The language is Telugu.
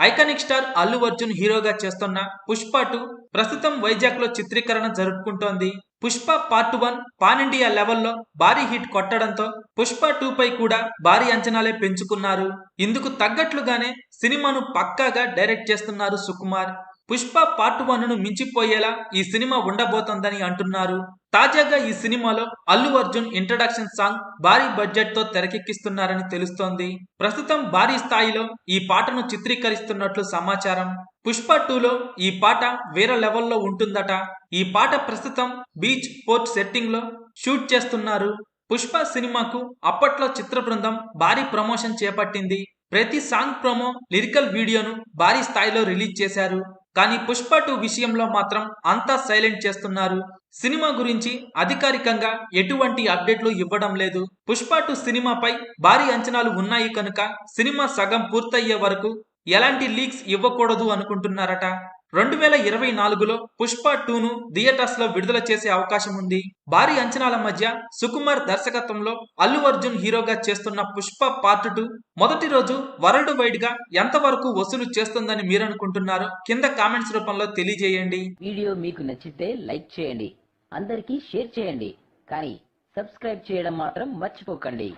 ఐకానిక్ స్టార్ అల్లు అర్జున్ హీరోగా చేస్తున్న పుష్ప టూ ప్రస్తుతం వైజాగ్లో చిత్రీకరణ జరుపుకుంటోంది. Pushpa part one pan India లెవెల్లో భారీ హిట్ కొట్టడంతో పుష్ప టూ పై కూడా భారీ అంచనాలే పెంచుకున్నారు. ఇందుకు తగ్గట్లుగానే సినిమాను పక్కాగా డైరెక్ట్ చేస్తున్నారు సుకుమార్. పుష్ప పార్ట్ వన్ను మించిపోయేలా ఈ సినిమా ఉండబోతోందని అంటున్నారు. తాజాగా ఈ సినిమాలో అల్లు అర్జున్ ఇంట్రడక్షన్ సాంగ్ భారీ బడ్జెట్తో తెరకెక్కిస్తున్నారని తెలుస్తోంది. ప్రస్తుతం భారీ స్థాయిలో ఈ పాటను చిత్రీకరిస్తున్నట్లు సమాచారం. పుష్ప టూలో ఈ పాట వేరే లెవెల్లో ఉంటుందట. ఈ పాట ప్రస్తుతం బీచ్ పోర్ట్ సెట్టింగ్లో షూట్ చేస్తున్నారు. పుష్ప సినిమాకు అప్పట్లో చిత్ర బృందం భారీ ప్రమోషన్ చేపట్టింది. ప్రతి సాంగ్ ప్రోమో లిరికల్ వీడియోను భారీ స్థాయిలో రిలీజ్ చేశారు. కానీ పుష్ప టూ విషయంలో మాత్రం అంతా సైలెంట్ చేస్తున్నారు. సినిమా గురించి అధికారికంగా ఎటువంటి అప్డేట్లు ఇవ్వడం లేదు. పుష్ప టూ సినిమాపై భారీ అంచనాలు ఉన్నాయి కనుక సినిమా సగం పూర్తయ్యే వరకు ఎలాంటి లీక్స్ ఇవ్వకూడదు అనుకుంటున్నారట. రెండు వేల ఇరవై నాలుగులో పుష్ప టూను థియేటర్స్లో విడుదల చేసే అవకాశం ఉంది. భారీ అంచనాల మధ్య సుకుమార్ దర్శకత్వంలో అల్లు అర్జున్ హీరోగా చేస్తున్న పుష్ప పార్ట్ టూ మొదటి రోజు వరల్డ్ వైడ్గా ఎంతవరకు వసూలు చేస్తుందని మీరనుకుంటున్నారు కింద కామెంట్స్ రూపంలో తెలియజేయండి. వీడియో మీకు నచ్చితే లైక్ చేయండి. అందరికీ షేర్ చేయండి. కానీ సబ్స్క్రైబ్ చేయడం మాత్రం మర్చిపోకండి.